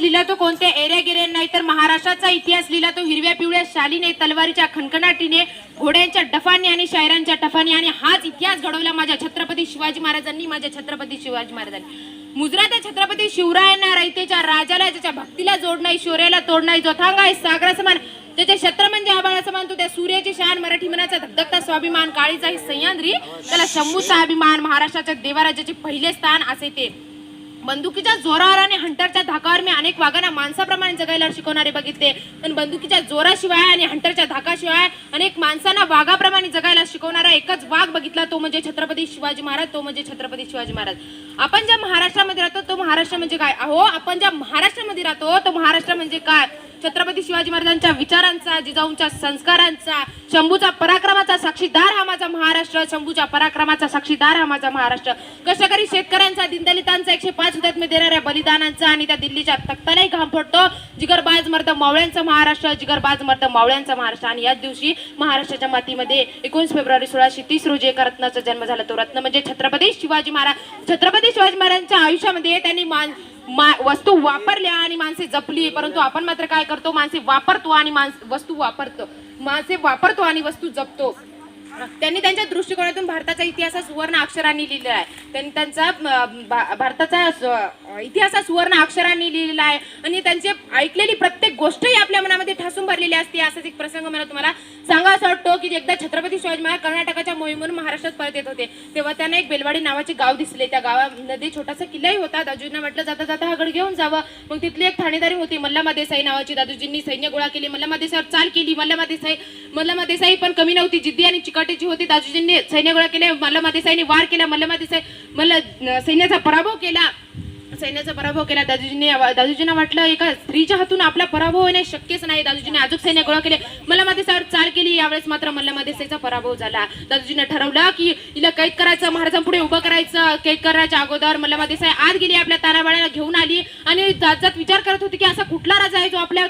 लिहिला तो कोणत्या एरिया गिरे नाही तर महाराष्ट्राचा इतिहास लिहिला तो हिरव्या पिवळ्या शालीने तलवारीच्या खणखणाटीने घोड्यांच्या डफाने आणि शायरांच्या टफाने आणि हाच इतिहास घडवला माझ्या छत्रपती शिवाजी महाराजांनी माझ्या छत्रपती शिवाजी महाराजांनी. मुजरा त्या छत्रपती शिवरायांना रयतेच्या राजाला ज्याच्या भक्तीला जोड शौर्याला तोड जोथांगा आहे सागरा समान त्याचे छत्र म्हणजे आबाळा समान तो त्या सूर्याची शान मराठी मनाचा धगधगता स्वाभिमान काळीचा ही सह्याद्री त्याला शंभूचा अभिमान महाराष्ट्राच्या देवाराज्याचे पहिले स्थान असे ते. बंदुकीच्या जोरावर आणि हंटरच्या धाकावर मी अनेक वाघांना माणसाप्रमाणे जगायला शिकवणारे बघितले. पण बंदुकीच्या जोराशिवाय आणि हंटरच्या धाकाशिवाय अनेक माणसांना वाघाप्रमाणे जगायला शिकवणारा एकच वाघ बघितला तो म्हणजे छत्रपती शिवाजी महाराज तो म्हणजे छत्रपती शिवाजी महाराज. आपण ज्या महाराष्ट्रामध्ये राहतो तो महाराष्ट्र म्हणजे काय? अहो आपण ज्या महाराष्ट्रामध्ये राहतो तो महाराष्ट्र म्हणजे काय? छत्रपती शिवाजी महाराजांच्या विचारांचा जिजाऊंच्या संस्कारांचा शंभूचा पराक्रमाचा साक्षीदार हा माझा महाराष्ट्र शंभूच्या पराक्रमाचा साक्षीदार हा माझा महाराष्ट्र. कष्टकरी शेतकऱ्यांचा दिनदलितांचा एकशे पाच हुत्यात देणाऱ्या बलिदानांचा आणि त्या दिल्लीच्या तख्तालाही घाम फोडतो. जिगरबाज मर्द मावळ्यांचा महाराष्ट्र जिगरबाज मर्द मावळ्यांचा महाराष्ट्र. आणि याच दिवशी महाराष्ट्राच्या मातीमध्ये एकोणीस फेब्रुवारी सोळाशे तीस रोजी एका रत्नाचा जन्म झाला. तो रत्न म्हणजे छत्रपती शिवाजी महाराज. छत्रपती शिवाजी महाराजांच्या आयुष्यामध्ये त्यांनी मान वस्तू वापरल्या आणि माणसे जपली परंतु आपण मात्र काय करतो? माणसे वापरतो आणि माणस वस्तू वापरतो. माणसे वापरतो आणि वस्तू जपतो. त्यांनी त्यांच्या दृष्टिकोनातून भारताचा इतिहास सुवर्ण अक्षरांनी लिहिलेला आहे. त्यांनी त्यांचा भा- भारताचा इतिहास सुवर्ण अक्षरांनी लिहिलेला आहे. आणि त्यांचे ऐकलेली प्रत्येक गोष्टही आपल्या मनामध्ये ठासून भरलेली असते. असाच एक प्रसंग मला तुम्हाला सांगा असं वाटतो की एकदा छत्रपती शिवाजी महाराज कर्नाटकाच्या मोहिमेवरून महाराष्ट्रात परत येत होते तेव्हा त्यांना एक बेलवाडी नावाचे गाव दिसले. त्या गावामध्ये छोटासा किल्लाही होता. दादूजींना म्हटलं जाता जाता हा गड घेऊन जावं. मग तिथली एक ठाणेदारी होती मल्लामा देसाई नावाची. दादूजींनी सैन्य गोळा केली. मल्लामा देसाईवर चाल केली. मल्लामा देसाई मल्लामा देसाई पण कमी नव्हती. जिद्दी आणि चिकाटीची होती. दादूजींनी सैन्य गोळा केले. मल्लामा देसाईने वार केला. मल्लामा देसाई मल्ल सैन्याचा पराभव केला. सैन्याचा पराभव केला. दादूजींनी दादूजींना वाटलं एका स्त्रीच्या हातून आपला पराभव होणे शक्यच नाही. दादूजीने अजून सैन्य गोळा केले. मल्लामा चाल केली. यावेळेस मात्र मल्लामा पराभव झाला. दादूजीने ठरवलं की हिला कैद करायचं महाराजांपुढे उभं करायचं. कैद करायच्या अगोदर मल्लामा देसाई आत गेली आपल्या ताराबाळ्याला घेऊन आली आणि जात जात विचार करत होती की असा कुठला राजा आहे जो आपल्या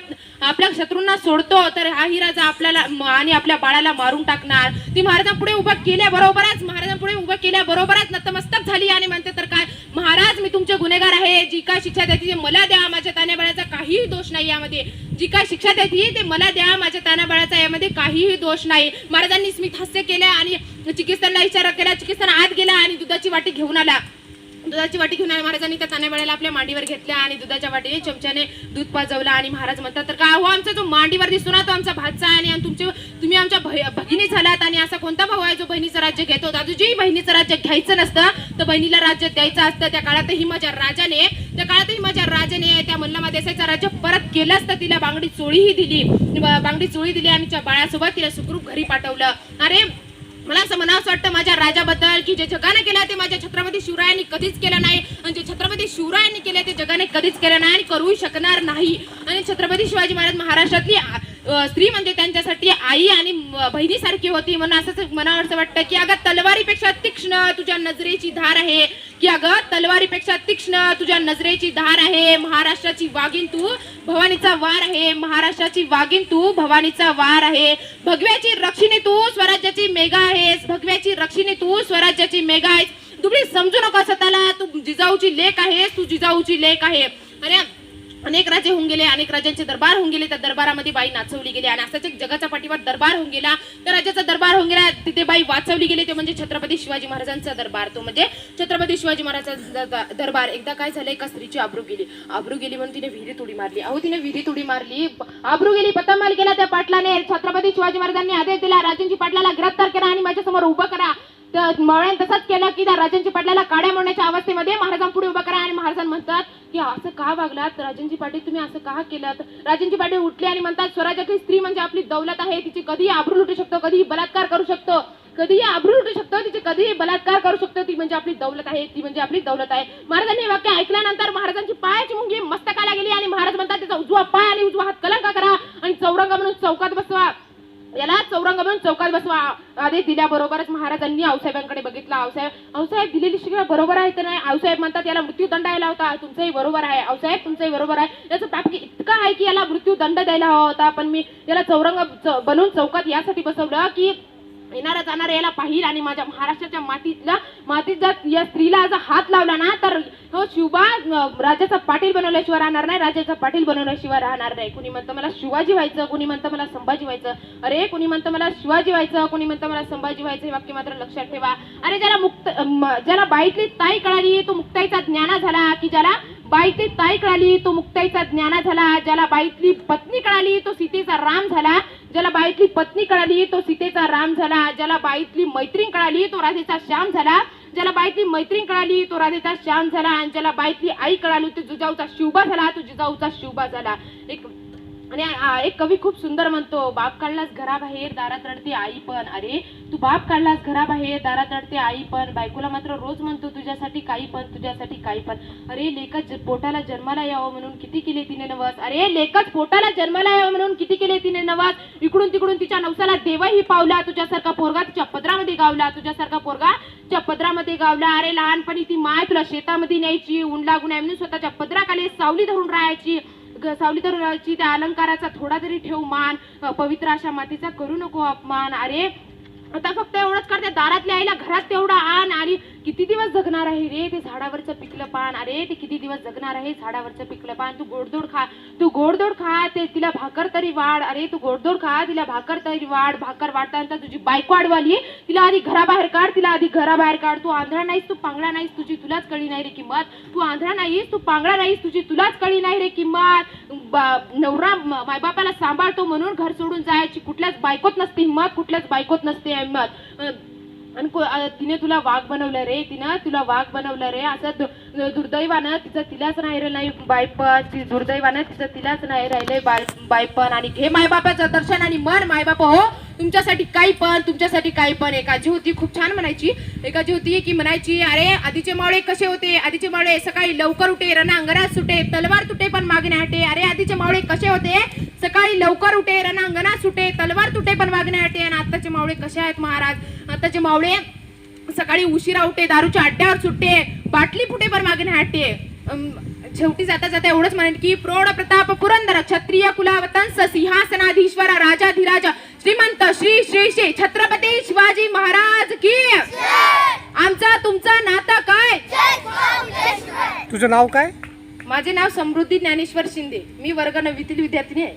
आपल्या शत्रूंना सोडतो? तर हा ही राजा आपल्याला आणि आपल्या बाळाला मारून टाकणार. ती महाराजांपुढे उभं केल्याबरोबरच महाराजांपुढे उभं केल्याबरोबरच नतमस्तक झाली आणि म्हणते तर काय महाराज मी तुमचे गुन्हेगार आहे. जी काय शिक्षा देते ते मला द्या. माझ्या तान्याबाळाचा काहीही दोष नाही यामध्ये. जी काय शिक्षा देते ते मला द्या. माझ्या तान्याबाळाचा यामध्ये काहीही दोष नाही. महाराजांनी स्मित हास्य केले आणि चिकित्साला इशारा केला. चिकित्साला आत गेला आणि दुधाची वाटी घेऊन आला. दुधाची वाटी घेऊन आले. महाराजांनी त्या तान्याबाळाला आपल्या मांडीवर घेतल्या आणि दुधाच्या वाटीने चमच्याने दूध पाजवलं आणि महाराज म्हणतात तर का हो आमचा जो मांडीवर दिसतो ना तो आमचा भातचा आहे आणि तुमचे तुम्ही आमच्या भय- भगिनी झालात आणि असा कोणता भाऊ आहे जो बहिणीचं राज्य घेतो? दादूजी बहिणीचं राज्य घ्यायचं नसतं. तर बहिणीला राज्य द्यायचं असतं. त्या काळातही माझ्या राजाने त्या काळातही माझ्या राजाने त्या मल्लामा देसाईचं राज्य परत केलं असतं. तिला बांगडी चोळीही दिली. बांगडी चोळी दिली आणि त्या बाळासोबत तिला सुखरूप घरी पाठवलं. अरे मला असं म्हणावं वाटतं माझ्या राजाबद्दल की जे जगाने केलं ते माझ्या छत्रपती शिवरायांनी कधीच केलं नाही. आणि जे छत्रपती शिवरायांनी केले ते जगाने कधीच केलं नाही आणि करू शकणार नाही. आणि छत्रपती शिवाजी महाराज महाराष्ट्रातली स्त्री म्हणजे त्यांच्यासाठी आई आणि म- बहिणीसारखी होती म्हणून असंच मनावरचं वाटतं की अगं तलवारीपेक्षा तीक्ष्ण तुझ्या नजरेची धार आहे. की अगं तलवारीपेक्षा तीक्ष्ण तुझ्या नजरेची धार आहे. महाराष्ट्राची वाघीण तू भवानीचा वार आहे. महाराष्ट्राची वाघीण तू भवानीचा वार आहे. भगव्याची रक्षिणी तू स्वराज्याची मेघा आहेस. भगव्याची रक्षिणी तू स्वराज्याची मेघा आहेस. तुम्ही समजू नका स्वतःला तू जिजाऊची लेख आहेस तू जिजाऊची लेख आहे. अरे अनेक राजे होऊन गेले अनेक राजांचे दरबार होऊन गेले. त्या दरबारामध्ये बाई नाचवली गेली आणि असाच एक जगाचा पाठीवर दरबार होऊन गेला. त्या राजाचा दरबार होऊन गेला. तिथे बाई वाचवली गेली. ते म्हणजे छत्रपती शिवाजी महाराजांचा दरबार. तो म्हणजे छत्रपती शिवाजी महाराजांचा दरबार. एकदा काय झालं? एका स्त्रीची आब्रू गेली. आब्रू गेली म्हणून तिने विहिरीत उडी मारली. अहो तिने विहिरीत उडी मारली. आब्रू गेली पतंगमाल गेला त्या पाटलाने. छत्रपती शिवाजी महाराजांनी आदेश दिला. राजांची पाटलाला गिरफ्तार करा आणि माझ्यासमोर उभं करा. तर तसंच केलं की राजनजी पाटलाला काड्या मोडण्याच्या अवस्थेमध्ये महाराजांपुढे उभं करा आणि महाराजां म्हणतात की असं का वागलात? राजनजी पाटील तुम्ही असं का केलं राजनजी पाटील उठली आणि म्हणतात स्वराज्याची स्त्री म्हणजे आपली दौलत आहे तिची कधीही आबरू लुटू शकतो कधीही बलात्कार करू शकतो. कधीही आबरू लुटू शकतो तिचे कधीही बलात्कार करू शकतो ती म्हणजे आपली दौलत आहे ती म्हणजे आपली दौलत आहे. महाराजांनी हे वाक्य ऐकल्यानंतर महाराजांची पायाची मुंगी मस्तकाला गेली आणि महाराज म्हणतात त्याचा उजवा पाय आणि उजवा हात कलंका करा आणि चौरंग म्हणून चौकात बसवा. याला चौरंग म्हणून चौकात बसवा. आदेश दिल्याबरोबरच महाराजांनी आऊसाहेबांकडे बघितलं. आऊसाहेब आऊसाहेब दिलेली शिक्षा बरोबर आहे तर नाही? आऊसाहेब म्हणतात याला मृत्यूदंड यायला होता. तुमचंही बरोबर आहे. आऊसाहेब तुमचंही बरोबर आहे. याचं पाप इतकं आहे की याला मृत्यूदंड द्यायला हवा होता. पण मी याला चौरंग च- बनवून चौकात यासाठी बसवलं की येणारा जाणारा याला पाहिल आणि माझ्या महाराष्ट्राच्या मातीतला मातीत जर या स्त्रीला जर हात लावला ना तर तो शिवबा राजाचा पाटील बनवल्याशिवाय राहणार नाही राजाचा पाटील बनवल्याशिवाय राहणार नाही. कुणी म्हणतं मला शिवाजी व्हायचं कुणी म्हणतं मला संभाजी व्हायचं. अरे कुणी म्हणतं मला शिवाजी व्हायचं कुणी म्हणतं मला संभाजी व्हायचं हे वाक्य मात्र लक्षात ठेवा. अरे ज्याला मुक्त ज्याला बाईतली ताई कळाली तो मुक्ताईचा ज्ञाना झाला की ज्याला बाईतली ताई कळाली तो मुक्ताईचा ज्ञाना झाला ज्याला बाईतली पत्नी कळाली तो सीतेचा राम झाला. ज्याला बाईतली पत्नी कळाली तो सीतेचा राम झाला. ज्याला बाईतली मैत्रीण कळाली तो राधेचा श्याम झाला. ज्याला बाईतली मैत्रीण कळाली तो राधेचा श्याम झाला. आणि ज्याला बाईतली आई कळाली तो जिजाऊचा शिवबा झाला तो जिजाऊचा शिवबा झाला. एक आणि एक कवी खूप सुंदर म्हणतो बाप काढलास घराबाहेर दारात रडते आई पण. अरे तू बाप काढलास घराबाहेर दारात रडते आई पण. बायकोला मात्र रोज म्हणतो तुझ्यासाठी काही पण तुझ्यासाठी काही पण. अरे लेखच पोटाला जन्माला यावं म्हणून किती केले तिने नवस. अरे लेखच पोटाला जन्माला यावं म्हणून किती केले तिने नवस. इकडून तिकडून तिच्या नवसाला देवही पावला तुझ्यासारखा पोरगा तिच्या पदरामध्ये गावला तुझ्यासारखा पोरगा तिच्या पदरामध्ये गावला. अरे लहानपणी ती माय तुला शेतामध्ये न्यायची ऊन लागून आहे म्हणून स्वतःच्या पदराखाली सावली धरून राहायची. सावली तरुणाची त्या अलंकाराचा थोडा तरी ठेव मान पवित्र अशा मातीचा करू नको अपमान. अरे आता फक्त एवढंच करते दारातल्या आईला घरात तेवढा आण आणि किती दिवस जगणार आहे रे? ते झाडावरचं पिकलं पान. अरे ते किती दिवस जगणार आहे झाडावरचं पिकलं पान? तू गोडदोड खा. तू गोडदोड खा. ते तिला भाकर तरी वाढ. अरे तू गोडदोड खा. तिला भाकर तरी वाढ. भाकर वाढताना तुझी बायको आडवाली तिला आधी घराबाहेर काढ. तिला आधी घराबाहेर काढ. तू आंधळा नाहीस तू पांगळा नाहीस. तुझी तुलाच कळी नाही रे किंमत. तू आंधळा नाहीस तू पांगळा नाहीस. तुझी तुलाच कळी नाही रे किंमत. बा- नवरा मायबापाला सांभाळतो म्हणून घर सोडून जायची कुठल्याच बायकोत नसते हिंमत कुठल्याच बायकोत नसते हिंमत. आणि को- तिने तुला वाघ बनवलं रे तिनं तुला वाघ बनवलं रे. असं दुर्दैवानं तिचं तिलाच नाही राहिलं नाही बायपण ती दुर्दैवानं तिचं तिलाच नाही राहिलंय बाय बायपण. आणि घे मायबापाचं दर्शन आणि मन मायबाप हो. तुमच्यासाठी काही पण तुमच्यासाठी काही पण. एकाची होती खूप छान म्हणायची. एकाची होती की म्हणायची अरे आधीचे मावळे कसे होते? आधीचे मावळे सकाळी लवकर उठे रणांगणात सुटे तलवार तुटे पण मागणे हटे. अरे आधीचे मावळे कसे होते? सकाळी लवकर उठे रणांगणात सुटे तलवार तुटे पण मागणे हटे. आणि आताचे मावळे कसे आहेत महाराज? आताचे मावळे सकाळी उशिरा उठे दारूच्या अड्ड्यावर सुटते बाटली फुटे पण मागणे हटे अम, शेवटी जाता जाता एवढंच म्हणेन की प्रौढ प्रताप पुरंदर क्षत्रिय कुलावतंस सिंहासनाधीश्वर राजाधिराज श्रीमंत श्री श्री श्री छत्रपती शिवाजी महाराज की. आमचा तुमचा नाता काय? तुझं नाव काय? माझे नाव समृद्धी ज्ञानेश्वर शिंदे. मी वर्ग नववीतील विद्यार्थिनी आहे.